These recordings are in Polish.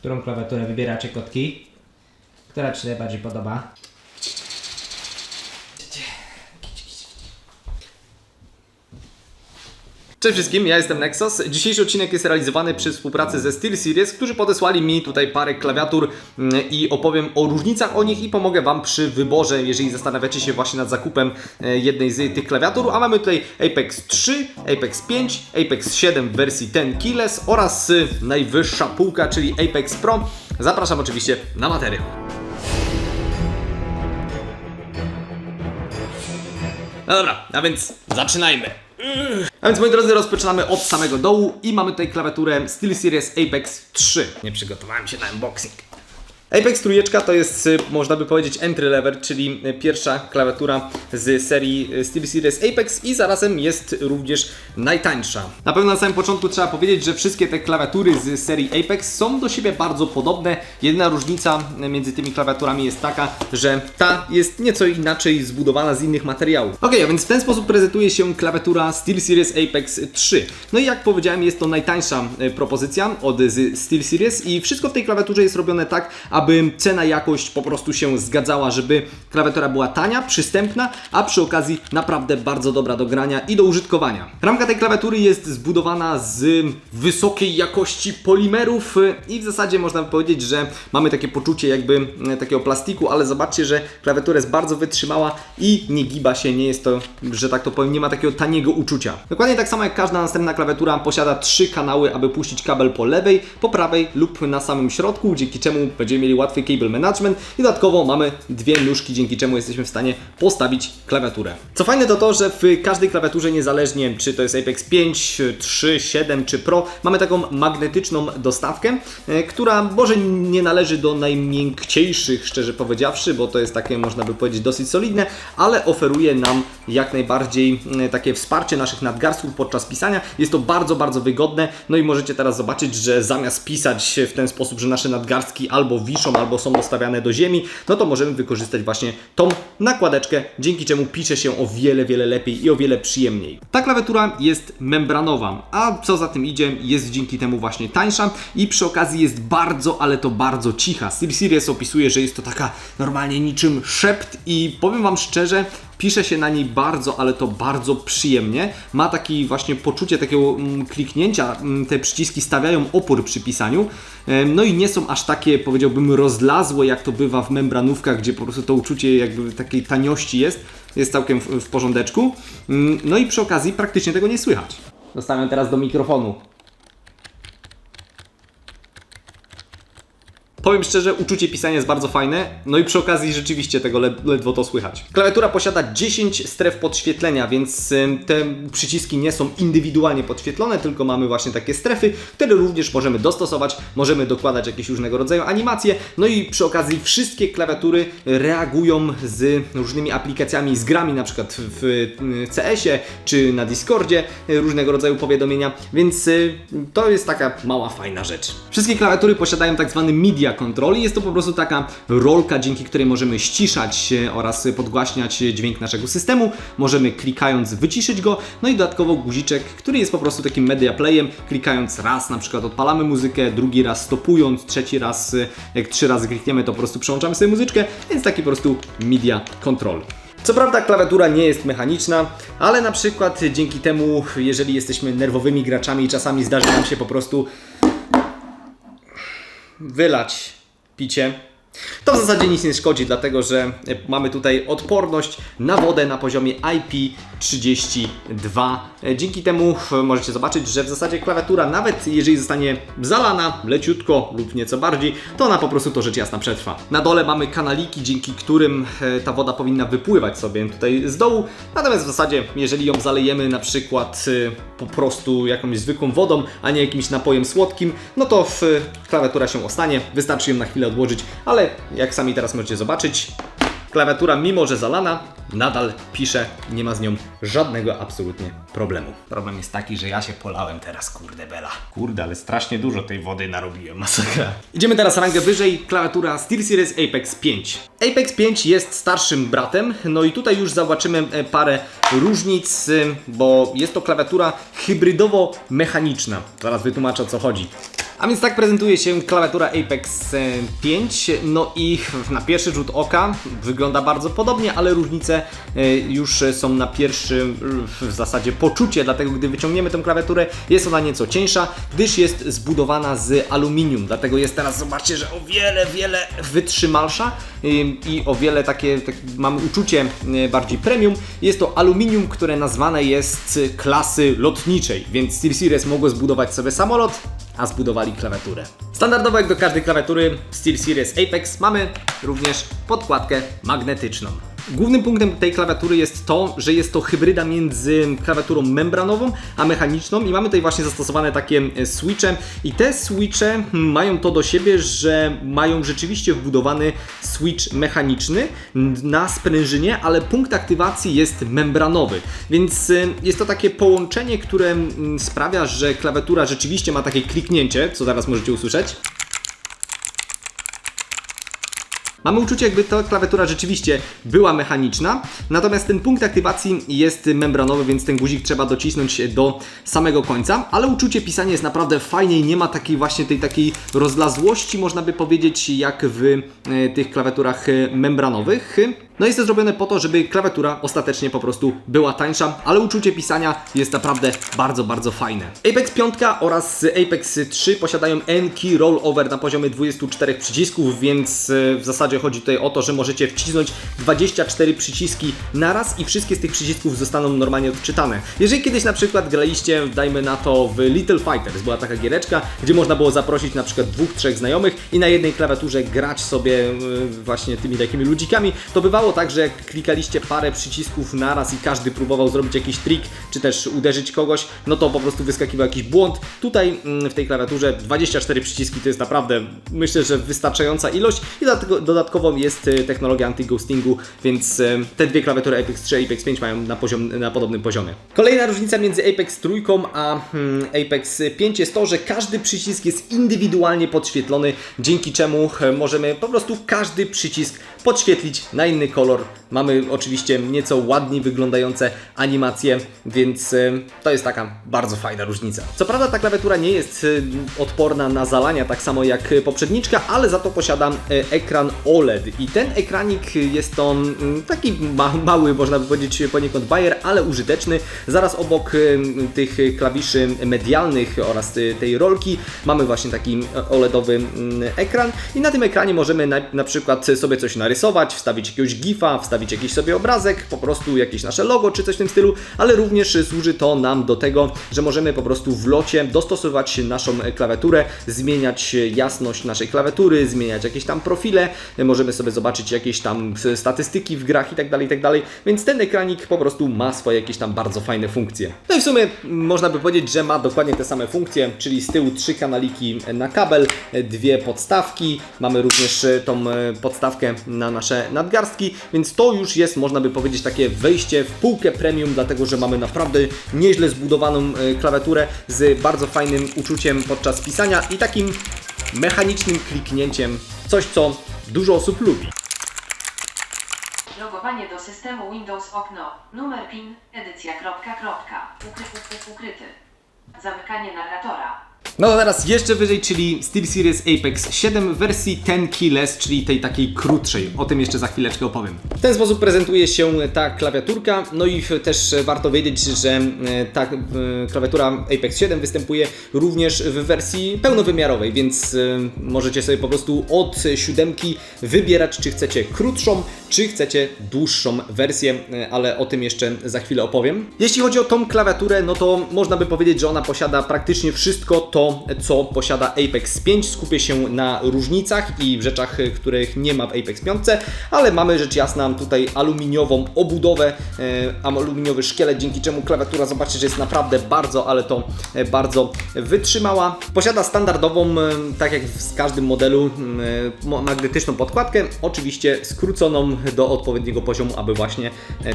Którą klawiaturę wybieracie kotki? Która ci się najbardziej podoba? Cześć wszystkim, ja jestem Nexus. Dzisiejszy odcinek jest realizowany przy współpracy ze SteelSeries, którzy podesłali mi tutaj parę klawiatur mm, i opowiem o różnicach o nich i pomogę Wam przy wyborze, jeżeli zastanawiacie się właśnie nad zakupem e, jednej z tych klawiatur. A mamy tutaj Apex 3, Apex 5, Apex 7 w wersji 10 keyless oraz y, najwyższa półka, czyli Apex Pro. Zapraszam oczywiście na materiał. No dobra, a więc zaczynajmy. A więc moi drodzy, rozpoczynamy od samego dołu i mamy tutaj klawiaturę SteelSeries Apex 3. Nie przygotowałem się na unboxing. Apex trójeczka to jest, y, można by powiedzieć, entry level, czyli y, pierwsza klawiatura z serii y, SteelSeries Apex i zarazem jest również najtańsza. Na pewno na samym początku trzeba powiedzieć, że wszystkie te klawiatury z serii Apex są do siebie bardzo podobne. Jedyna różnica między tymi klawiaturami jest taka, że ta jest nieco inaczej zbudowana z innych materiałów. Ok, a więc w ten sposób prezentuje się klawiatura SteelSeries Apex 3. No i jak powiedziałem, jest to najtańsza propozycja od SteelSeries i wszystko w tej klawiaturze jest robione tak, aby cena jakość po prostu się zgadzała, żeby klawiatura była tania, przystępna, a przy okazji naprawdę bardzo dobra do grania i do użytkowania. Ramka tej klawiatury jest zbudowana z wysokiej jakości polimerów i w zasadzie można powiedzieć, że mamy takie poczucie jakby e, takiego plastiku, ale zobaczcie, że klawiatura jest bardzo wytrzymała i nie giba się, nie jest to, że tak to powiem, nie ma takiego taniego uczucia. Dokładnie tak samo jak każda następna klawiatura posiada trzy kanały, aby puścić kabel po lewej, po prawej lub na samym środku, dzięki czemu będziemy mieli łatwy cable management i dodatkowo mamy dwie nóżki, dzięki czemu jesteśmy w stanie postawić klawiaturę. Co fajne to to, że w każdej klawiaturze, niezależnie czy to jest Apex 5, 3, 7 czy Pro, mamy taką magnetyczną dostawkę, e, która może nie należy do najmiękciejszych, szczerze powiedziawszy, bo to jest takie, można by powiedzieć, dosyć solidne, ale oferuje nam jak najbardziej e, takie wsparcie naszych nadgarstków podczas pisania. Jest to bardzo, bardzo wygodne. No i możecie teraz zobaczyć, że zamiast pisać w ten sposób, że nasze nadgarstki albo wiszą, albo są dostawiane do ziemi, no to możemy wykorzystać właśnie tą nakładeczkę, dzięki czemu pisze się o wiele, wiele lepiej i o wiele przyjemniej. Ta klawiatura jest membranowa, a co za tym idzie, jest dzięki temu właśnie tańsza i przy okazji jest bardzo, ale to bardzo cicha. SteelSeries opisuje, że jest to taka normalnie niczym szept i powiem Wam szczerze, Pisze się na niej bardzo, ale to bardzo przyjemnie. Ma taki właśnie poczucie takiego mm, kliknięcia. Mm, Te przyciski stawiają opór przy pisaniu. No i nie są aż takie, powiedziałbym, rozlazłe, jak to bywa w membranówkach, gdzie po prostu to uczucie jakby takiej taniości jest. Jest całkiem w, w porządeczku. Mm, No i przy okazji praktycznie tego nie słychać. Zostawiam teraz do mikrofonu. Powiem szczerze, uczucie pisania jest bardzo fajne, no i przy okazji rzeczywiście tego led ledwo to słychać. Klawiatura posiada 10 stref podświetlenia, więc te przyciski nie są indywidualnie podświetlone, tylko mamy właśnie takie strefy, które również możemy dostosować, możemy dokładać jakieś różnego rodzaju animacje, no i przy okazji wszystkie klawiatury reagują z różnymi aplikacjami, z grami, na przykład w CS-ie czy na Discordzie, y, różnego rodzaju powiadomienia, więc y, to jest taka mała, fajna rzecz. Wszystkie klawiatury posiadają tak zwany media control i jest to po prostu taka rolka, dzięki której możemy ściszać oraz podgłaśniać dźwięk naszego systemu. Możemy klikając wyciszyć go, no i dodatkowo guziczek, który jest po prostu takim media playem. Klikając raz na przykład odpalamy muzykę, drugi raz stopując, trzeci raz, jak trzy razy klikniemy, to po prostu przełączamy sobie muzyczkę, więc taki po prostu media control. Co prawda klawiatura nie jest mechaniczna, ale na przykład dzięki temu, jeżeli jesteśmy nerwowymi graczami i czasami zdarzy nam się po prostu wylać picie. To w zasadzie nic nie szkodzi, dlatego że e, mamy tutaj odporność na wodę na poziomie IP 32. E, dzięki temu możecie zobaczyć, że w zasadzie klawiatura, nawet jeżeli zostanie zalana leciutko lub nieco bardziej, to ona po prostu to rzecz jasna przetrwa. Na dole mamy kanaliki, dzięki którym e, ta woda powinna wypływać sobie tutaj z dołu. Natomiast w zasadzie, jeżeli ją zalejemy na przykład e, po prostu jakąś zwykłą wodą, a nie jakimś napojem słodkim, no to klawiatura się ostanie. Wystarczy ją na chwilę odłożyć, ale jak sami teraz możecie zobaczyć, klawiatura mimo, że zalana, nadal pisze, nie ma z nią żadnego absolutnie problemu. Problem jest taki, że ja się polałem teraz, kurde bela. Kurde, ale strasznie dużo tej wody narobiłem, masakra. Idziemy teraz rangę wyżej, klawiatura SteelSeries Apex 5. Apex 5 jest starszym bratem, no i tutaj już zobaczymy e, parę różnic, y, bo jest to klawiatura hybrydowo-mechaniczna. Zaraz wytłumaczę o co chodzi. A więc tak prezentuje się klawiatura Apex e, 5. No i na pierwszy rzut oka wygląda bardzo podobnie, ale różnice e, już są na pierwszy w zasadzie poczucie, dlatego gdy wyciągniemy tę klawiaturę, jest ona nieco cieńsza, gdyż jest zbudowana z aluminium. Dlatego jest teraz, zobaczcie, że o wiele, wiele wytrzymalsza e, i o wiele takie, tak, mamy uczucie e, bardziej premium. Jest to aluminium, które nazwane jest klasy lotniczej, więc SteelSeries mogło zbudować sobie samolot, a zbudowali klawiaturę. Standardowo jak do każdej klawiatury SteelSeries Apex mamy również podkładkę magnetyczną. Głównym punktem tej klawiatury jest to, że jest to hybryda między klawiaturą membranową a mechaniczną i mamy tutaj właśnie zastosowane takie e, switche i te switche hmm, mają to do siebie, że mają rzeczywiście wbudowany switch mechaniczny na sprężynie, ale punkt aktywacji jest membranowy, więc y, jest to takie połączenie, które mm, sprawia, że klawiatura rzeczywiście ma takie kliknięcie, co zaraz możecie usłyszeć. Mamy uczucie, jakby ta klawiatura rzeczywiście była mechaniczna, natomiast ten punkt aktywacji jest membranowy, więc ten guzik trzeba docisnąć do samego końca, ale uczucie pisania jest naprawdę fajnie i nie ma takiej właśnie tej takiej rozlazłości, można by powiedzieć, jak w e, tych klawiaturach e, membranowych. No jest to zrobione po to, żeby klawiatura ostatecznie po prostu była tańsza, ale uczucie pisania jest naprawdę bardzo, bardzo fajne. Apex 5 oraz Apex 3 posiadają N-Key Rollover na poziomie 24 przycisków, więc e, w zasadzie chodzi tutaj o to, że możecie wcisnąć 24 przyciski naraz i wszystkie z tych przycisków zostaną normalnie odczytane. Jeżeli kiedyś na przykład graliście, dajmy na to w Little Fighters, była taka giereczka, gdzie można było zaprosić na przykład dwóch, trzech znajomych i na jednej klawiaturze grać sobie e, właśnie tymi takimi ludzikami, to bywało tak, że jak klikaliście parę przycisków naraz i każdy próbował zrobić jakiś trik, czy też uderzyć kogoś, no to po prostu wyskakiwał jakiś błąd. Tutaj mm, w tej klawiaturze 24 przyciski to jest naprawdę, myślę, że wystarczająca ilość i dlatego dodatkowo jest e, technologia anti-ghostingu, więc e, te dwie klawiatury Apex 3 i Apex 5 mają na, poziom, na podobnym poziomie. Kolejna różnica między Apex 3 a hmm, Apex 5 jest to, że każdy przycisk jest indywidualnie podświetlony, dzięki czemu e, możemy po prostu każdy przycisk podświetlić na inny kolor. Mamy oczywiście nieco ładniej wyglądające animacje, więc e, to jest taka bardzo fajna różnica. Co prawda ta klawiatura nie jest e, odporna na zalania tak samo jak e, poprzedniczka, ale za to posiada e, ekran OLED i ten ekranik jest to mm, taki ma mały, można by powiedzieć poniekąd bajer, ale użyteczny. Zaraz obok tych klawiszy medialnych oraz tej rolki mamy właśnie taki OLEDowy mm, ekran i na tym ekranie możemy na, na przykład sobie coś narysować, wstawić jakiegoś gifa, wstawić jakiś sobie obrazek, po prostu jakieś nasze logo czy coś w tym stylu, ale również służy to nam do tego, że możemy po prostu w locie dostosować naszą klawiaturę, zmieniać jasność naszej klawiatury, zmieniać jakieś tam profile, możemy sobie zobaczyć jakieś tam statystyki w grach i tak dalej, i tak dalej, więc ten ekranik po prostu ma swoje jakieś tam bardzo fajne funkcje. No i w sumie można by powiedzieć, że ma dokładnie te same funkcje, czyli z tyłu trzy kanaliki na kabel, dwie podstawki, mamy również tą podstawkę na nasze nadgarstki, więc to już jest, można by powiedzieć, takie wejście w półkę premium, dlatego że mamy naprawdę nieźle zbudowaną e, klawiaturę z bardzo fajnym uczuciem podczas pisania i takim mechanicznym kliknięciem, coś co dużo osób lubi. Logowanie do systemu Windows okno. Numer PIN. Edycja kropka kropka. Ukry, ukryty. Zamykanie narratora. No to teraz jeszcze wyżej, czyli SteelSeries Apex 7 w wersji 10 keyless, czyli tej takiej krótszej. O tym jeszcze za chwileczkę opowiem. W ten sposób prezentuje się ta klawiaturka. No i też warto wiedzieć, że e, ta e, klawiatura Apex 7 występuje również w wersji pełnowymiarowej, więc e, możecie sobie po prostu od siódemki wybierać, czy chcecie krótszą, czy chcecie dłuższą wersję, ale o tym jeszcze za chwilę opowiem. Jeśli chodzi o tą klawiaturę, no to można by powiedzieć, że ona posiada praktycznie wszystko to, co posiada Apex 5. Skupię się na różnicach i w rzeczach, których nie ma w Apex 5, ale mamy rzecz jasna tutaj aluminiową obudowę, e, aluminiowy szkielet, dzięki czemu klawiatura, zobaczcie, że jest naprawdę bardzo, ale to e, bardzo wytrzymała. Posiada standardową, tak jak z każdym modelu, mo- magnetyczną podkładkę, oczywiście skróconą do odpowiedniego poziomu, aby właśnie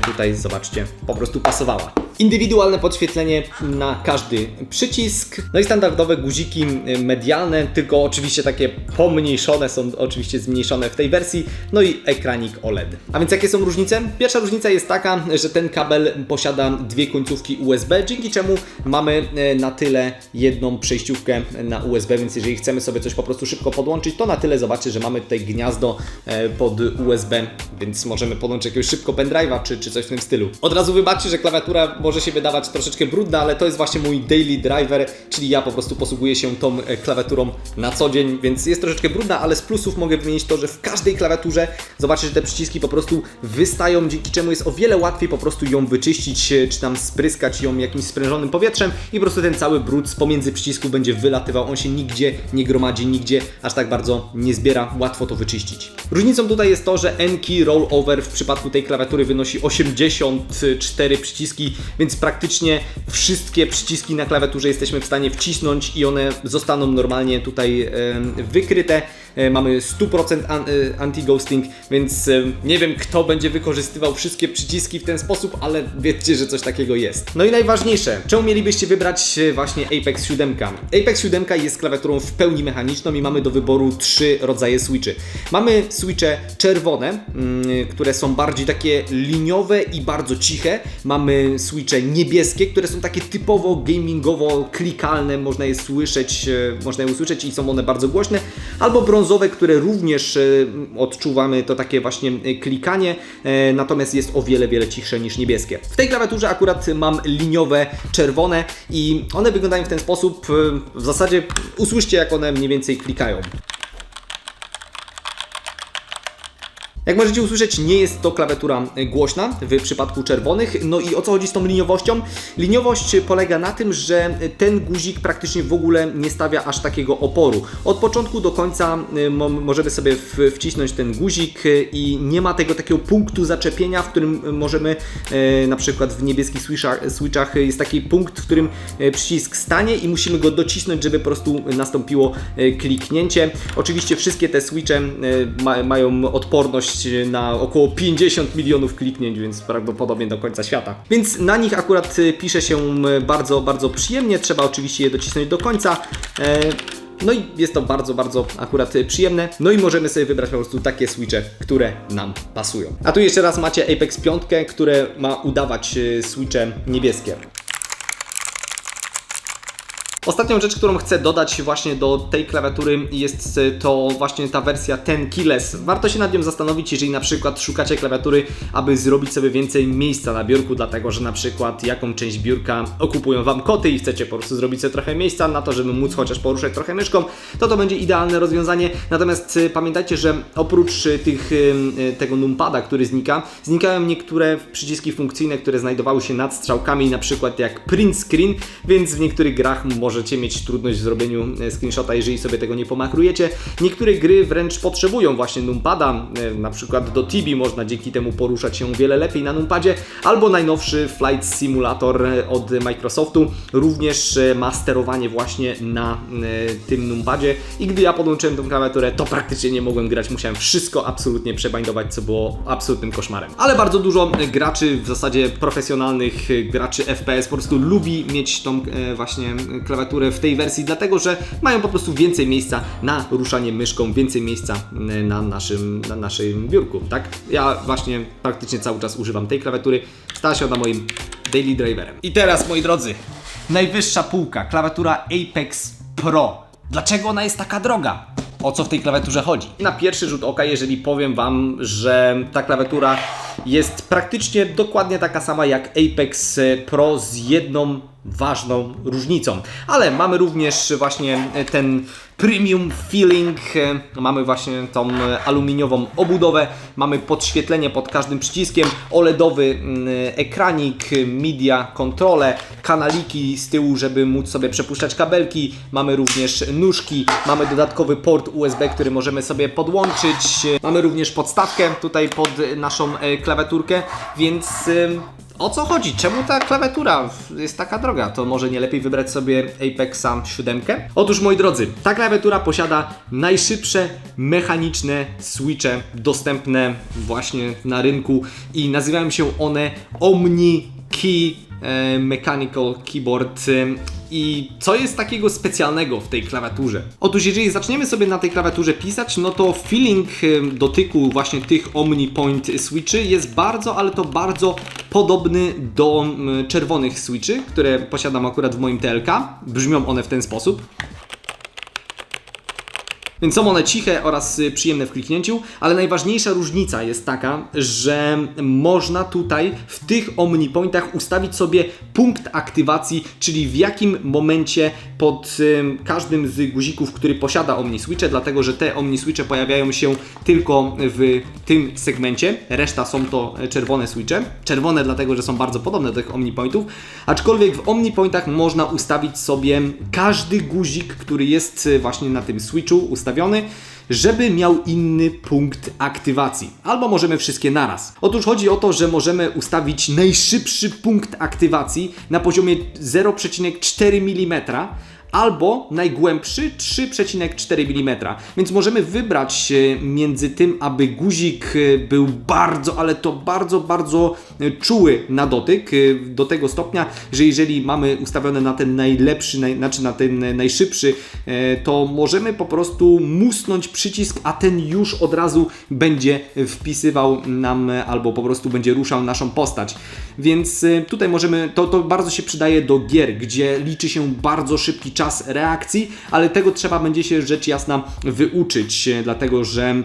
tutaj, zobaczcie, po prostu pasowała. Indywidualne podświetlenie na każdy przycisk, no i standardowo standardowe guziki medialne, tylko oczywiście takie pomniejszone, są oczywiście zmniejszone w tej wersji, no i ekranik OLED. A więc jakie są różnice? Pierwsza różnica jest taka, że ten kabel posiada dwie końcówki USB, dzięki czemu mamy e, na tyle jedną przejściówkę na USB, więc jeżeli chcemy sobie coś po prostu szybko podłączyć, to na tyle zobaczcie, że mamy tutaj gniazdo e, pod USB, więc możemy podłączyć jakiegoś szybko pendrive'a czy, czy coś w tym stylu. Od razu wybaczcie, że klawiatura może się wydawać troszeczkę brudna, ale to jest właśnie mój daily driver, czyli ja po prostu posługuję się tą e, klawiaturą na co dzień, więc jest troszeczkę brudna, ale z plusów mogę wymienić to, że w każdej klawiaturze zobaczycie, że te przyciski po prostu wystają, dzięki czemu jest o wiele łatwiej po prostu ją wyczyścić, e, czy tam spryskać ją jakimś sprężonym powietrzem i po prostu ten cały brud z pomiędzy przycisków będzie wylatywał, on się nigdzie nie gromadzi, nigdzie aż tak bardzo nie zbiera, łatwo to wyczyścić. Różnicą tutaj jest to, że N-key rollover w przypadku tej klawiatury wynosi 84 przyciski, więc praktycznie wszystkie przyciski na klawiaturze jesteśmy w stanie wcisnąć i one zostaną normalnie tutaj wykryte. E, Mamy 100% an- e, anti-ghosting, więc e, nie wiem kto będzie wykorzystywał wszystkie przyciski w ten sposób, ale wiedzcie, że coś takiego jest. No i najważniejsze, czemu mielibyście wybrać właśnie Apex 7? Apex 7 jest klawiaturą w pełni mechaniczną i mamy do wyboru trzy rodzaje switchy. Mamy switche czerwone, mm, które są bardziej takie liniowe i bardzo ciche. Mamy switche niebieskie, które są takie typowo gamingowo klikalne, można je słyszeć, można je usłyszeć i są one bardzo głośne. Albo brązowe, które również e, odczuwamy to takie właśnie e, klikanie, e, natomiast jest o wiele, wiele cichsze niż niebieskie. W tej klawiaturze akurat mam liniowe czerwone i one wyglądają w ten sposób, w zasadzie usłyszcie jak one mniej więcej klikają. Jak możecie usłyszeć, nie jest to klawiatura e, głośna w przypadku czerwonych. No i o co chodzi z tą liniowością? Liniowość polega na tym, że ten guzik praktycznie w ogóle nie stawia aż takiego oporu. Od początku do końca mo- możemy sobie wcisnąć ten guzik e, i nie ma tego takiego punktu zaczepienia, w którym możemy na przykład w niebieskich switchach, jest taki punkt, w którym przycisk stanie i musimy go docisnąć, żeby po prostu nastąpiło kliknięcie. Oczywiście wszystkie te switche ma, mają odporność na około 50 milionów kliknięć, więc prawdopodobnie do końca świata. Więc na nich akurat e, pisze się bardzo, bardzo przyjemnie. Trzeba oczywiście je docisnąć do końca. E, No i jest to bardzo, bardzo akurat e, przyjemne. No i możemy sobie wybrać po prostu takie switche, które nam pasują. A tu jeszcze raz macie Apex 5, które ma udawać e, switche niebieskie. Ostatnią rzecz, którą chcę dodać właśnie do tej klawiatury jest e, to właśnie ta wersja Ten Keyless. Warto się nad nią zastanowić, jeżeli na przykład szukacie klawiatury, aby zrobić sobie więcej miejsca na biurku, dlatego że na przykład jaką część biurka okupują Wam koty i chcecie po prostu zrobić sobie trochę miejsca na to, żeby móc chociaż poruszać trochę myszką, to to będzie idealne rozwiązanie. Natomiast e, pamiętajcie, że oprócz e, tych, tego numpada, który znika, znikają niektóre przyciski funkcyjne, które znajdowały się nad strzałkami, na przykład jak print screen, więc w niektórych grach możecie mieć trudność w zrobieniu e, screenshota, jeżeli sobie tego nie pomakrujecie. Niektóre gry wręcz potrzebują właśnie numpada, e, na przykład do Tibi można dzięki temu poruszać się wiele lepiej na numpadzie, albo najnowszy Flight Simulator e, od Microsoftu również ma sterowanie właśnie na tym numpadzie i gdy ja podłączyłem tą klawiaturę, to praktycznie nie mogłem grać, musiałem wszystko absolutnie przebindować, co było absolutnym koszmarem. Ale bardzo dużo graczy, w zasadzie profesjonalnych graczy FPS po prostu lubi mieć tą właśnie e, klawiaturę w tej wersji, dlatego że mają po prostu więcej miejsca na ruszanie myszką, więcej miejsca e, na naszym, na naszym biurku, tak? Ja właśnie praktycznie cały czas używam tej klawiatury, stała się ona moim daily driverem. I teraz, moi drodzy, najwyższa półka, klawiatura Apex Pro. Dlaczego ona jest taka droga? O co w tej klawiaturze chodzi? Na pierwszy rzut oka, jeżeli powiem Wam, że ta klawiatura jest praktycznie dokładnie taka sama jak Apex Pro z jedną ważną różnicą. Ale mamy również właśnie ten premium feeling, e, mamy właśnie tą e, aluminiową obudowę, mamy podświetlenie pod każdym przyciskiem, OLEDowy mm, ekranik, media, kontrole, kanaliki z tyłu, żeby móc sobie przepuszczać kabelki, mamy również nóżki, mamy dodatkowy port USB, który możemy sobie podłączyć, mamy również podstawkę tutaj pod naszą e, klawiaturkę, więc o co chodzi? Czemu ta klawiatura jest taka droga? To może nie lepiej wybrać sobie Apexa 7? Otóż moi drodzy, ta klawiatura posiada najszybsze mechaniczne switche dostępne właśnie na rynku i nazywają się one Omni Key e, Mechanical Keyboard. I co jest takiego specjalnego w tej klawiaturze? Otóż jeżeli zaczniemy sobie na tej klawiaturze pisać, no to feeling em, dotyku właśnie tych OmniPoint switchy jest bardzo, ale to bardzo podobny do mm, czerwonych switchy, które posiadam akurat w moim TLK. Brzmią one w ten sposób. Więc są one ciche oraz y, przyjemne w kliknięciu, ale najważniejsza różnica jest taka, że można tutaj w tych OmniPointach ustawić sobie punkt aktywacji, czyli w jakim momencie pod ym, każdym z guzików, który posiada OmniSwitche, dlatego że te OmniSwitche pojawiają się tylko w tym segmencie, reszta są to czerwone switche. Czerwone dlatego, że są bardzo podobne do tych OmniPointów, aczkolwiek w OmniPointach można ustawić sobie każdy guzik, który jest y, właśnie na tym switchu ustawiony, żeby miał inny punkt aktywacji. Albo możemy wszystkie naraz. Otóż chodzi o to, że możemy ustawić najszybszy punkt aktywacji na poziomie 0,4 mm albo najgłębszy 3,4 mm. Więc możemy wybrać między tym, aby guzik e, był bardzo, ale to bardzo, bardzo e, czuły na dotyk, e, do tego stopnia, że jeżeli mamy ustawione na ten najlepszy, naj, znaczy na ten najszybszy, to możemy po prostu musnąć przycisk, a ten już od razu będzie wpisywał nam albo po prostu będzie ruszał naszą postać. Więc tutaj możemy, to, to bardzo się przydaje do gier, gdzie liczy się bardzo szybki czas reakcji, ale tego trzeba będzie się rzecz jasna wyuczyć, e, dlatego że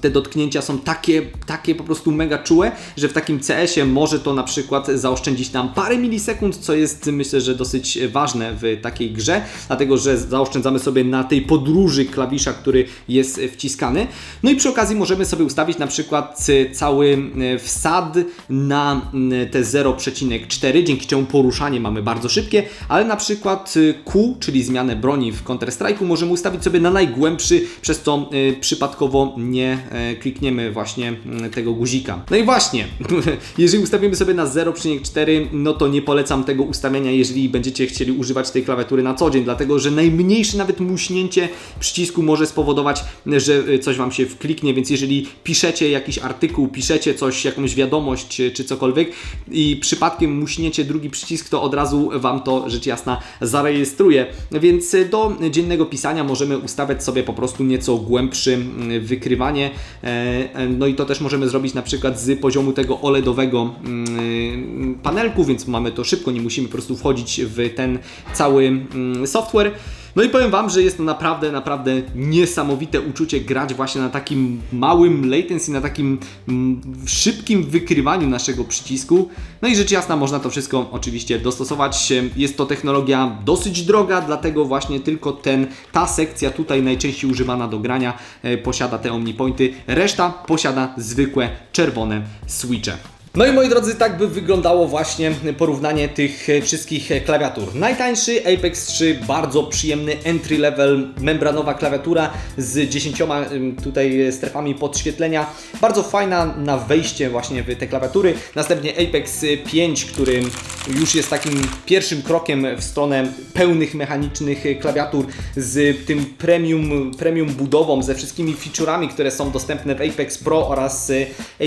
te dotknięcia są takie, takie po prostu mega czułe, że w takim CS-ie może to na przykład zaoszczędzić nam parę milisekund, co jest myślę, że dosyć ważne w takiej grze, dlatego że zaoszczędzamy sobie na tej podróży klawisza, który jest wciskany. No i przy okazji możemy sobie ustawić na przykład e, cały e, wsad na m, te 0,4, dzięki czemu poruszanie mamy bardzo szybkie, ale na przykład e, Q, czyli zmianę broni w Counter-Strike'u możemy ustawić sobie na najgłębszy, przez co e, przypadkowo nie e, klikniemy właśnie mm, tego guzika. No i właśnie, jeżeli ustawimy sobie na 0,4, no to nie polecam tego ustawienia, jeżeli będziecie chcieli używać tej klawiatury na co dzień, dlatego że najmniejsze nawet muśnięcie przycisku może spowodować, że e, coś Wam się wkliknie, więc jeżeli piszecie jakiś artykuł, piszecie coś, jakąś wiadomość czy, czy cokolwiek i przypadkiem muśniecie drugi przycisk, to od razu Wam to rzecz jasna zarejestruje. Więc e, do dziennego pisania możemy ustawiać sobie po prostu nieco głębsze mm, wykrywanie. E, e, No i to też możemy zrobić na przykład z poziomu tego OLEDowego mm, panelku, więc mamy to szybko, nie musimy po prostu wchodzić w ten cały mm, software. No i powiem Wam, że jest to naprawdę, naprawdę niesamowite uczucie grać właśnie na takim małym latency, na takim mm, szybkim wykrywaniu naszego przycisku. No i rzecz jasna, można to wszystko oczywiście dostosować. Jest to technologia dosyć droga, dlatego właśnie tylko ten, ta sekcja tutaj najczęściej używana do grania e, posiada te OmniPointy. Reszta posiada zwykłe czerwone switche. No i moi drodzy, tak by wyglądało właśnie porównanie tych e, wszystkich e, klawiatur. Najtańszy Apex 3, bardzo przyjemny entry level, membranowa klawiatura z 10 ym, tutaj strefami podświetlenia. Bardzo fajna na wejście właśnie w te klawiatury. Następnie Apex 5, który już jest takim pierwszym krokiem w stronę pełnych mechanicznych e, klawiatur z tym premium, premium budową, ze wszystkimi featureami, które są dostępne w Apex Pro oraz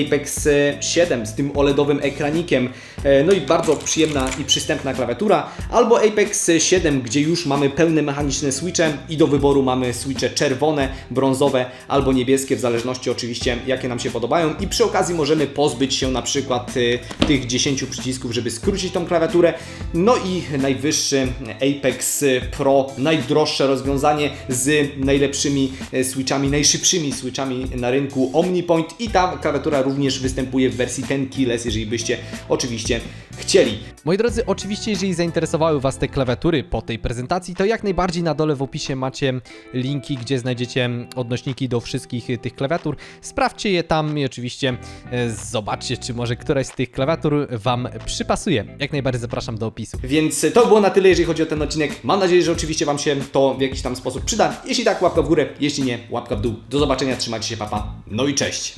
Apex e, 7 z tym OLEDowym ekranikiem. E, No i bardzo przyjemna i przystępna klawiatura. Albo Apex 7, gdzie już mamy pełne mechaniczne switche i do wyboru mamy switche czerwone, brązowe albo niebieskie, w zależności oczywiście jakie nam się podobają. I przy okazji możemy pozbyć się na przykład e, tych 10 przycisków, żeby skrócić tą klawiaturę. No i najwyższy Apex Pro, najdroższe rozwiązanie z najlepszymi e, switchami, najszybszymi switchami na rynku OmniPoint i ta klawiatura również występuje w wersji 10 keyless, jeżeli byście oczywiście chcieli. Moi drodzy, oczywiście, jeżeli zainteresowały Was te klawiatury po tej prezentacji, to jak najbardziej na dole w opisie macie linki, gdzie znajdziecie odnośniki do wszystkich y, tych klawiatur. Sprawdźcie je tam i oczywiście e, zobaczcie, czy może któraś z tych klawiatur Wam przypasuje. Jak najbardziej zapraszam do opisu. Więc to było na tyle, jeżeli chodzi o ten odcinek. Mam nadzieję, że oczywiście Wam się to w jakiś tam sposób przyda. Jeśli tak, łapka w górę, jeśli nie, łapka w dół. Do zobaczenia, trzymajcie się, papa. No i cześć.